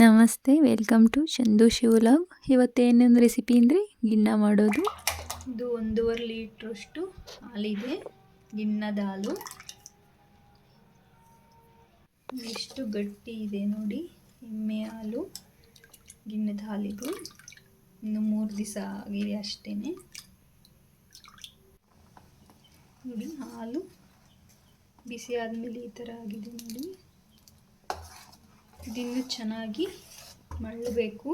ನಮಸ್ತೆ, welcome to Chandu ಶಿವಲಾಗ್. ಇವತ್ತೇನೊಂದು ರೆಸಿಪಿ ಅಂದರೆ ಗಿನ್ನ ಮಾಡೋದು. ಇದು ಒಂದೂವರೆ ಲೀಟ್ರಷ್ಟು ಹಾಲಿದೆ ಗಿನ್ನದ ಹಾಲು ಎಷ್ಟು ಗಟ್ಟಿ ಇದೆ ನೋಡಿ, ಎಮ್ಮೆ ಹಾಲು ಗಿಣ್ಣದ ಹಾಲಿದು. ಇನ್ನು ಮೂರು ದಿವಸ ಆಗಿದೆ ಅಷ್ಟೇ ನೋಡಿ, ಹಾಲು ಬಿಸಿ ಆದಮೇಲೆ ಈ ಥರ ಆಗಿದೆ ನೋಡಿ. ಇದನ್ನು ಚೆನ್ನಾಗಿ ಮಳ್ಳಬೇಕು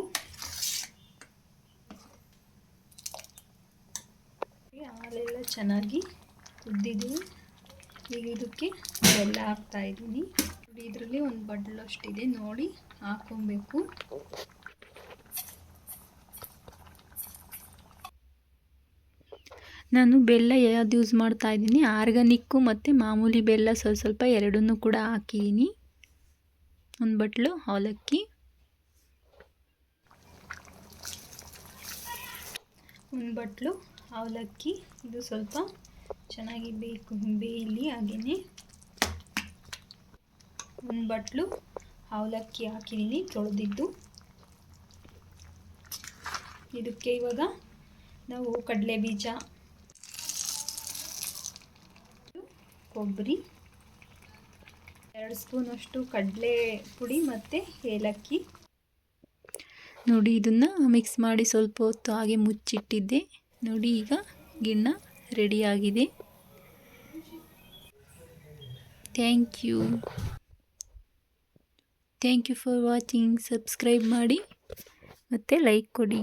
ಹಾಲೆಲ್ಲ ಚೆನ್ನಾಗಿ ಕುದ್ದಿದ್ದೀನಿ. ಈಗ ಇದಕ್ಕೆ ಬೆಲ್ಲ ಹಾಕ್ತಾ ಇದ್ದೀನಿ. ಇದರಲ್ಲಿ ಒಂದು ಬಡ್ಲಷ್ಟಿದೆ ನೋಡಿ ಹಾಕೊಬೇಕು ನಾನು ಬೆಲ್ಲ ಯಾವ್ದು ಯೂಸ್ ಮಾಡ್ತಾ ಇದ್ದೀನಿ? ಆರ್ಗಾನಿಕ್ಕು ಮತ್ತು ಮಾಮೂಲಿ ಬೆಲ್ಲ ಸ್ವಲ್ಪ ಸ್ವಲ್ಪ ಎರಡನ್ನೂ ಕೂಡ ಹಾಕಿದ್ದೀನಿ. ಒಂದು ಬಟ್ಲು, ಅವಲಕ್ಕಿ. ಒಂದು ಬಟ್ಲು, ಅವಲಕ್ಕಿ. ಇದು ಸ್ವಲ್ಪ ಚೆನ್ನಾಗಿ ಬೇಕು, ಬೇಯಲಿ ಹಾಗೆಯೇ ಒಂದು ಬಟ್ಲು, ಅವಲಕ್ಕಿ ಹಾಕಿದ್ದೀನಿ, ತೊಳೆದಿದ್ದು. ಇದಕ್ಕೆ ಇವಾಗ ನಾವು ಕಡಲೆ ಬೀಜ ಕೊಬ್ಬರಿ. ಎರಡು ಸ್ಪೂನಷ್ಟು ಕಡಲೆ ಪುಡಿ ಮತ್ತು ಏಲಕ್ಕಿ. ನೋಡಿ, ಇದನ್ನು ಮಿಕ್ಸ್ ಮಾಡಿ ಸ್ವಲ್ಪ ಹೊತ್ತು ಹಾಗೆ ಮುಚ್ಚಿಟ್ಟಿದ್ದೆ. ನೋಡಿ, ಈಗ ಗಿಣ್ಣ ರೆಡಿಯಾಗಿದೆ. Thank you thank you for watching subscribe ಮಾಡಿ ಮತ್ತು ಲೈಕ್ ಕೊಡಿ.